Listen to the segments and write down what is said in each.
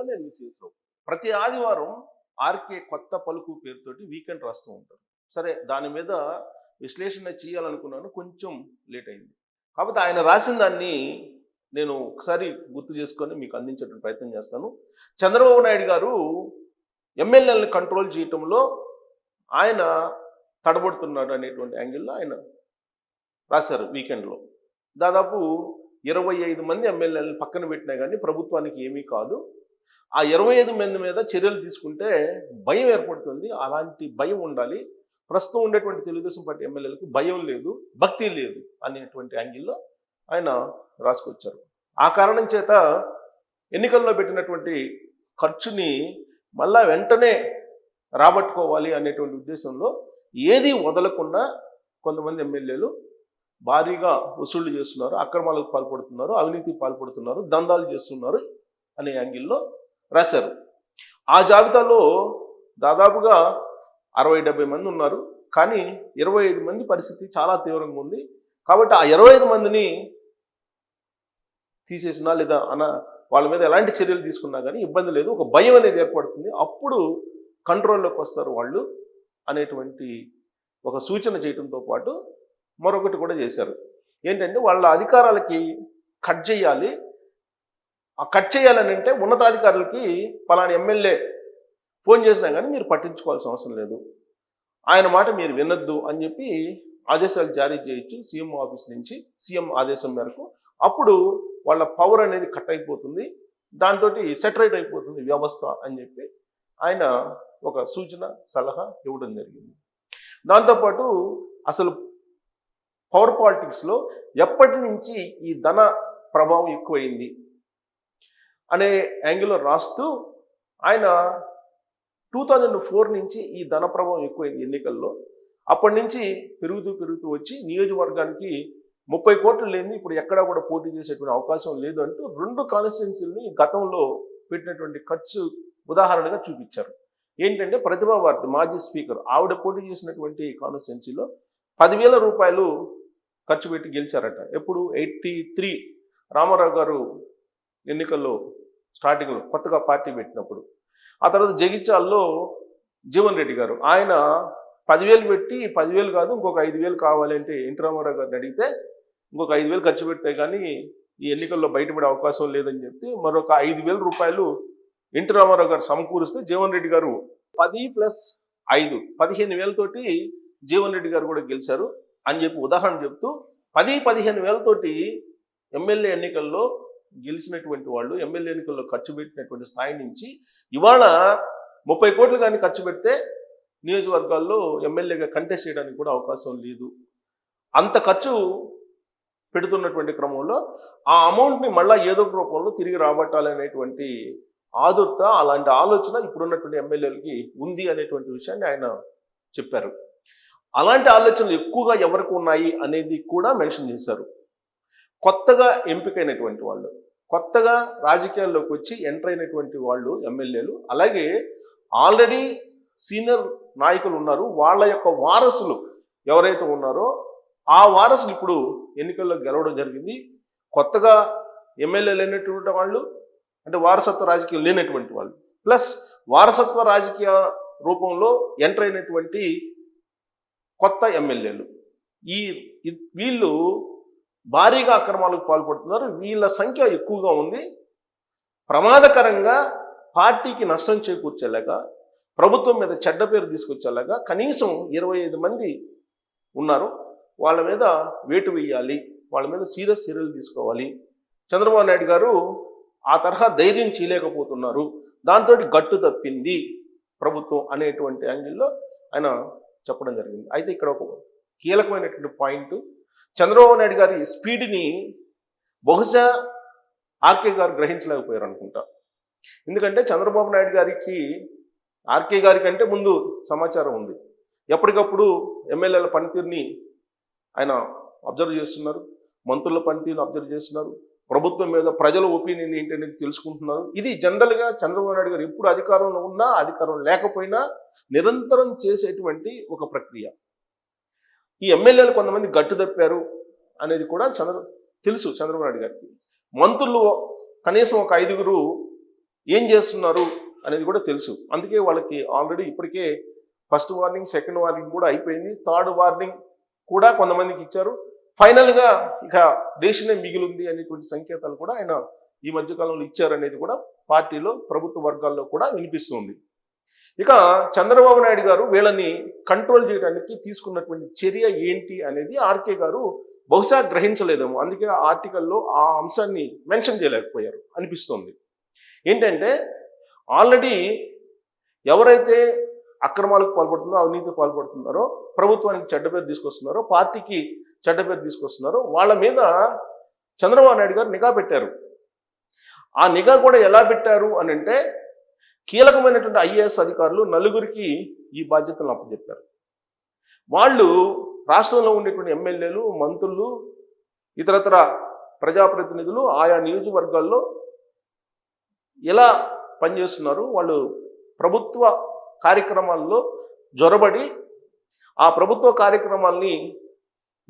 వల్ల నేను మిస్యూజ్ ప్రతి ఆదివారం ఆర్కే కొత్త పలుకు పేరుతోటి వీకెండ్ రాస్తూ ఉంటారు. సరే దాని మీద విశ్లేషణ చేయాలనుకున్నాను కొంచెం లేట్ అయింది. కాకపోతే ఆయన రాసిన దాన్ని నేను ఒకసారి గుర్తు చేసుకొని మీకు అందించేటువంటి ప్రయత్నం చేస్తాను. చంద్రబాబు నాయుడు గారు ఎమ్మెల్యేలను కంట్రోల్ చేయటంలో ఆయన తడబడుతున్నాడు అనేటువంటి యాంగిల్లో ఆయన రాశారు వీకెండ్లో. దాదాపు ఇరవై ఐదు మంది ఎమ్మెల్యేలను పక్కన పెట్టినా కానీ ప్రభుత్వానికి ఏమీ కాదు. ఆ ఇరవై ఐదు మంది మీద చర్యలు తీసుకుంటే భయం ఏర్పడుతుంది. అలాంటి భయం ఉండాలి. ప్రస్తుతం ఉండేటువంటి తెలుగుదేశం పార్టీ ఎమ్మెల్యేలకు భయం లేదు భక్తి లేదు అనేటువంటి యాంగిల్లో ఆయన రాసుకొచ్చారు. ఆ కారణం చేత ఎన్నికల్లో పెట్టినటువంటి ఖర్చుని మళ్ళా వెంటనే రాబట్టుకోవాలి అనేటువంటి ఉద్దేశంలో ఏది వదలకుండా కొంతమంది ఎమ్మెల్యేలు భారీగా వసూళ్ళు చేస్తున్నారు అక్రమాలకు పాల్పడుతున్నారు అవినీతికి పాల్పడుతున్నారు దందాలు చేస్తున్నారు అనే యాంగిల్లో రాశారు. ఆ జాబితాలో దాదాపుగా అరవై డెబ్బై మంది ఉన్నారు. కానీ ఇరవై ఐదు మంది పరిస్థితి చాలా తీవ్రంగా ఉంది. కాబట్టి ఆ ఇరవై ఐదు మందిని తీసేసినా లేదా అన వాళ్ళ మీద ఎలాంటి చర్యలు తీసుకున్నా కానీ ఇబ్బంది లేదు. ఒక భయం అనేది ఏర్పడుతుంది. అప్పుడు కంట్రోల్లోకి వస్తారు వాళ్ళు అనేటువంటి ఒక సూచన చేయడంతో పాటు మరొకటి కూడా చేశారు. ఏంటంటే వాళ్ళ అధికారాలకి కట్ చేయాలి. ఆ కట్ చేయాలని అంటే ఉన్నతాధికారులకి పలానా ఎమ్మెల్యే ఫోన్ చేసినా కానీ మీరు పట్టించుకోవాల్సిన అవసరం లేదు. ఆయన మాట మీరు వినొద్దు అని చెప్పి ఆదేశాలు జారీ చేయొచ్చు సీఎం ఆఫీస్ నుంచి. సీఎం ఆదేశం మేరకు అప్పుడు వాళ్ళ పవర్ అనేది కట్ అయిపోతుంది. దాంతో సెటరేట్ అయిపోతుంది వ్యవస్థ అని చెప్పి ఆయన ఒక సూచన సలహా ఇవ్వడం జరిగింది. దాంతోపాటు అసలు పవర్ పాలిటిక్స్లో ఎప్పటి నుంచి ఈ ధన ప్రభావం ఎక్కువైంది? అనే యాంగిల్లో రాస్తూ ఆయన టూ థౌజండ్ ఫోర్ నుంచి ఈ ధన ప్రభావం ఎక్కువైంది ఎన్నికల్లో. అప్పటి నుంచి పెరుగుతూ పెరుగుతూ వచ్చి నియోజకవర్గానికి ముప్పై కోట్లు లేని ఇప్పుడు ఎక్కడా కూడా పోటీ చేసేటువంటి అవకాశం లేదు అంటూ రెండు కాన్స్టిట్యున్సీలని గతంలో పెట్టినటువంటి ఖర్చు ఉదాహరణగా చూపించారు. ఏంటంటే ప్రతిభా భారతి మాజీ స్పీకర్ ఆవిడ పోటీ చేసినటువంటి కాన్స్టిట్యున్సీలో పదివేల రూపాయలు ఖర్చు పెట్టి గెలిచారట. ఎప్పుడు ఎయిటీ త్రీ రామారావు గారు ఎన్నికల్లో స్టార్టింగ్లో కొత్తగా పార్టీ పెట్టినప్పుడు. ఆ తర్వాత జగిత్యాల్లో జీవన్ రెడ్డి గారు ఆయన పదివేలు పెట్టి పదివేలు కాదు ఇంకొక ఐదు వేలు కావాలంటే ఎన్టీ రామారావు గారిని అడిగితే ఇంకొక ఐదు వేలు ఖర్చు పెడితే కానీ ఈ ఎన్నికల్లో బయటపడే అవకాశం లేదని చెప్తే మరొక ఐదు వేల రూపాయలు ఎన్టీ రామారావు గారు సమకూరిస్తే జీవన్ రెడ్డి గారు పది ప్లస్ ఐదు పదిహేను వేలతోటి జీవన్ రెడ్డి గారు కూడా గెలిచారు అని చెప్పి ఉదాహరణ చెప్తూ పది పదిహేను వేలతోటి ఎమ్మెల్యే ఎన్నికల్లో గెలిచినటువంటి వాళ్ళు ఎమ్మెల్యే ఎన్నికల్లో ఖర్చు పెట్టినటువంటి స్థాయి నుంచి ఇవాళ ముప్పై కోట్లు కానీ ఖర్చు పెడితే నియోజకవర్గాల్లో ఎమ్మెల్యేగా కంటెస్ట్ చేయడానికి కూడా అవకాశం లేదు. అంత ఖర్చు పెడుతున్నటువంటి క్రమంలో ఆ అమౌంట్ని మళ్ళీ ఏదో ఒక రూపంలో తిరిగి రాబట్టాలనేటువంటి ఆదుర్త అలాంటి ఆలోచన ఇప్పుడున్నటువంటి ఎమ్మెల్యేలకి ఉంది అనేటువంటి విషయాన్ని ఆయన చెప్పారు. అలాంటి ఆలోచనలు ఎక్కువగా ఎవరికి ఉన్నాయి అనేది కూడా మెన్షన్ చేశారు. కొత్తగా ఎంపికైనటువంటి వాళ్ళు కొత్తగా రాజకీయాల్లోకి వచ్చి ఎంటర్ అయినటువంటి వాళ్ళు ఎమ్మెల్యేలు అలాగే ఆల్రెడీ సీనియర్ నాయకులు ఉన్నారు. వాళ్ళ యొక్క వారసులు ఎవరైతే ఉన్నారో ఆ వారసులు ఇప్పుడు ఎన్నికల్లో గెలవడం జరిగింది. కొత్తగా ఎమ్మెల్యే లేనటువంటి వాళ్ళు అంటే వారసత్వ రాజకీయం లేనటువంటి వాళ్ళు ప్లస్ వారసత్వ రాజకీయ రూపంలో ఎంటర్ అయినటువంటి కొత్త ఎమ్మెల్యేలు. ఈ వీళ్ళు భారీగా అక్రమాలకు పాల్పడుతున్నారు. వీళ్ళ సంఖ్య ఎక్కువగా ఉంది. ప్రమాదకరంగా పార్టీకి నష్టం చేకూర్చేలాగా ప్రభుత్వం మీద చెడ్డ పేరు తీసుకొచ్చేలాగా కనీసం ఇరవై ఐదు మంది ఉన్నారు. వాళ్ళ మీద వేటు వేయాలి. వాళ్ళ మీద సీరియస్ చర్యలు తీసుకోవాలి. చంద్రబాబు నాయుడు గారు ఆ తరహా ధైర్యం చేయలేకపోతున్నారు. దాంతో గట్టు తప్పింది ప్రభుత్వం అనేటువంటి యాంగిల్లో ఆయన చెప్పడం జరిగింది. అయితే ఇక్కడ ఒక కీలకమైనటువంటి పాయింట్ చంద్రబాబు నాయుడు గారి స్పీడ్ని బహుశా ఆర్కే గారు గ్రహించలేకపోయారు అనుకుంటా. ఎందుకంటే చంద్రబాబు నాయుడు గారికి ఆర్కే గారి కంటే ముందు సమాచారం ఉంది. ఎప్పటికప్పుడు ఎమ్మెల్యేల పనితీరుని ఆయన అబ్జర్వ్ చేస్తున్నారు మంత్రుల పనితీరుని అబ్జర్వ్ చేస్తున్నారు ప్రభుత్వం మీద ప్రజల ఒపీనియన్ ఏంటి అనేది తెలుసుకుంటున్నారు. ఇది జనరల్గా చంద్రబాబు నాయుడు గారు ఎప్పుడు అధికారంలో ఉన్నా అధికారం లేకపోయినా నిరంతరం చేసేటువంటి ఒక ప్రక్రియ. ఈ ఎమ్మెల్యేలు కొంతమంది గట్టు తప్పారు అనేది కూడా చంద్ర తెలుసు చంద్రబాబు నాయుడు గారికి. మంత్రులు కనీసం ఒక ఐదుగురు ఏం చేస్తున్నారు అనేది కూడా తెలుసు. అందుకే వాళ్ళకి ఆల్రెడీ ఇప్పటికే ఫస్ట్ వార్నింగ్ సెకండ్ వార్నింగ్ కూడా అయిపోయింది. థర్డ్ వార్నింగ్ కూడా కొంతమందికి ఇచ్చారు. ఫైనల్గా ఇక దేశమే మిగిలింది అనేటువంటి సంకేతాలు కూడా ఆయన ఈ మధ్యకాలంలో ఇచ్చారనేది కూడా పార్టీలో ప్రభుత్వ వర్గాల్లో కూడా వినిపిస్తుంది. ఇక చంద్రబాబు నాయుడు గారు వీళ్ళని కంట్రోల్ చేయడానికి తీసుకున్నటువంటి చర్య ఏంటి అనేది ఆర్కే గారు బహుశా గ్రహించలేదేమో. అందుకే ఆ ఆర్టికల్లో ఆ అంశాన్ని మెన్షన్ చేయలేకపోయారు అనిపిస్తుంది. ఏంటంటే ఆల్రెడీ ఎవరైతే అక్రమాలకు పాల్పడుతుందో అవినీతికి పాల్పడుతున్నారో ప్రభుత్వానికి చెడ్డ పేరు తీసుకొస్తున్నారో పార్టీకి చెడ్డ పేరు తీసుకొస్తున్నారో వాళ్ళ మీద చంద్రబాబు నాయుడు గారు నిఘా పెట్టారు. ఆ నిఘా కూడా ఎలా పెట్టారు అని అంటే కీలకమైనటువంటి ఐఏఎస్ అధికారులు నలుగురికి ఈ బాధ్యతలను అప్పచెప్పారు. వాళ్ళు రాష్ట్రంలో ఉండేటువంటి ఎమ్మెల్యేలు మంత్రులు ఇతరతర ప్రజాప్రతినిధులు ఆయా నియోజకవర్గాల్లో ఎలా పనిచేస్తున్నారు వాళ్ళు ప్రభుత్వ కార్యక్రమాల్లో జొరబడి ఆ ప్రభుత్వ కార్యక్రమాల్ని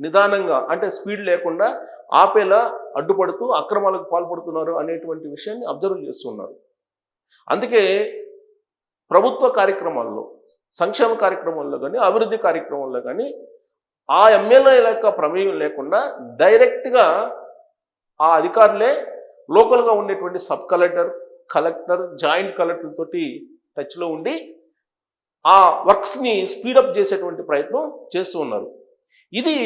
నిదానంగా అంటే స్పీడ్ లేకుండా ఆపేలా అడ్డుపడుతూ అక్రమాలకు పాల్పడుతున్నారు అనేటువంటి విషయాన్ని అబ్జర్వ్ చేస్తున్నారు. అందుకే ప్రభుత్వ కార్యక్రమాల్లో సంక్షేమ కార్యక్రమాల్లో కానీ అభివృద్ధి కార్యక్రమాల్లో కానీ ఆ ఎమ్మెల్యేల యొక్క ప్రమేయం లేకుండా డైరెక్ట్గా ఆ అధికారులే లోకల్గా ఉండేటువంటి సబ్ కలెక్టర్ కలెక్టర్ జాయింట్ కలెక్టర్తో టచ్లో ఉండి ఆ వర్క్స్ని స్పీడప్ చేసేటువంటి ప్రయత్నం చేస్తూ ఉన్నారు. ఇది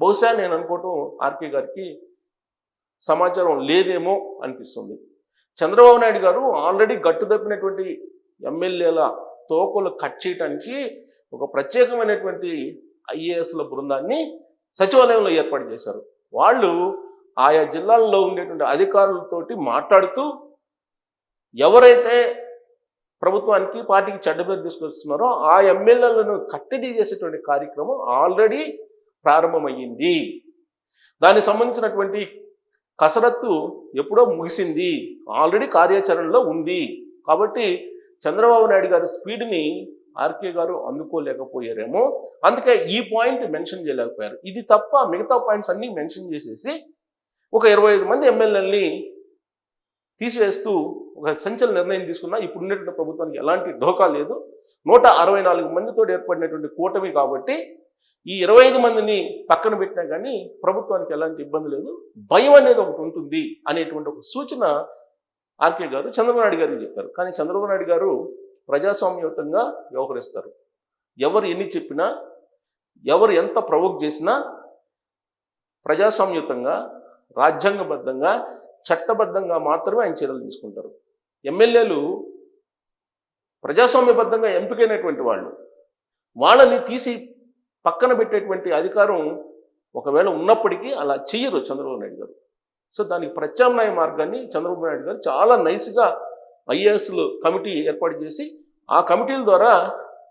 బహుశా నేను అనుకోవటం ఆర్కే గారికి సమాచారం లేదేమో అనిపిస్తుంది. చంద్రబాబు నాయుడు గారు ఆల్రెడీ గట్టు తప్పినటువంటి ఎమ్మెల్యేల తోకలు కట్ చేయడానికి ఒక ప్రత్యేకమైనటువంటి ఐఏఎస్ల బృందాన్ని సచివాలయంలో ఏర్పాటు చేశారు. వాళ్ళు ఆయా జిల్లాల్లో ఉండేటువంటి అధికారులతోటి మాట్లాడుతూ ఎవరైతే ప్రభుత్వానికి పార్టీకి చెడ్డ పేరు తీసుకొస్తున్నారో ఆ ఎమ్మెల్యేలను కట్టడి చేసేటువంటి కార్యక్రమం ఆల్రెడీ ప్రారంభమయ్యింది. దానికి సంబంధించినటువంటి కసరత్తు ఎప్పుడో ముగిసింది. ఆల్రెడీ కార్యాచరణలో ఉంది. కాబట్టి చంద్రబాబు నాయుడు గారి స్పీడ్ని ఆర్కే గారు అందుకోలేకపోయారేమో. అందుకే ఈ పాయింట్ మెన్షన్ చేయలేకపోయారు. ఇది తప్ప మిగతా పాయింట్స్ అన్నీ మెన్షన్ చేసేసి ఒక ఇరవై ఐదు మంది ఎమ్మెల్యేలని తీసివేస్తూ ఒక సంచల నిర్ణయం తీసుకున్నా ఇప్పుడు ఉన్నటువంటి ప్రభుత్వానికి ఎలాంటి ఢోకా లేదు. నూట అరవై నాలుగు మందితో ఏర్పడినటువంటి కూటమి కాబట్టి ఈ ఇరవై ఐదు మందిని పక్కన పెట్టినా కానీ ప్రభుత్వానికి ఎలాంటి ఇబ్బంది లేదు. భయం అనేది ఒకటి ఉంటుంది అనేటువంటి ఒక సూచన ఆర్కే గారు చంద్రబాబు నాయుడు గారికి చెప్పారు. కానీ చంద్రబాబు నాయుడు గారు ప్రజాస్వామ్యయుతంగా వ్యవహరిస్తారు. ఎవరు ఎన్ని చెప్పినా ఎవరు ఎంత ప్రవోక్ చేసినా ప్రజాస్వామ్యయుతంగా రాజ్యాంగబద్ధంగా చట్టబద్ధంగా మాత్రమే ఆయన చర్యలు తీసుకుంటారు. ఎమ్మెల్యేలు ప్రజాస్వామ్యబద్ధంగా ఎంపికైనటువంటి వాళ్ళు. వాళ్ళని తీసి పక్కన పెట్టేటువంటి అధికారం ఒకవేళ ఉన్నప్పటికీ అలా చెయ్యరు చంద్రబాబు నాయుడు గారు. సో దానికి ప్రత్యామ్నాయ మార్గాన్ని చంద్రబాబు నాయుడు గారు చాలా నైస్గా ఐఏఎస్లు కమిటీ ఏర్పాటు చేసి ఆ కమిటీల ద్వారా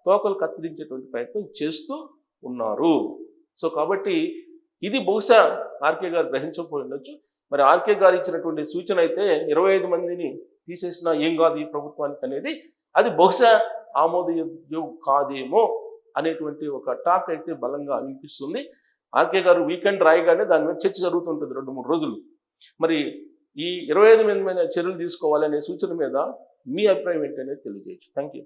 తోకలు కత్తిరించేటువంటి ప్రయత్నం చేస్తూ ఉన్నారు. సో కాబట్టి ఇది బహుశా ఆర్కే గారు గ్రహించకపోయి ఉండొచ్చు. మరి ఆర్కే గారు ఇచ్చినటువంటి సూచన అయితే ఇరవై ఐదు మందిని తీసేసినా ఏం కాదు ఈ ప్రభుత్వానికి అనేది అది బహుశా ఆమోదయోగ్యం కాదేమో అనేటువంటి ఒక టాక్ అయితే బలంగా వినిపిస్తుంది ఆర్కే గారు వీకెండ్ రాయగానే దాని మీద చర్చ జరుగుతుంటుంది రెండు మూడు రోజులు. మరి ఈ ఇరవై ఐదు మంది మీద చర్యలు తీసుకోవాలనే సూచన మీద మీ అభిప్రాయం ఏంటనేది తెలియజేయచ్చు. Thank you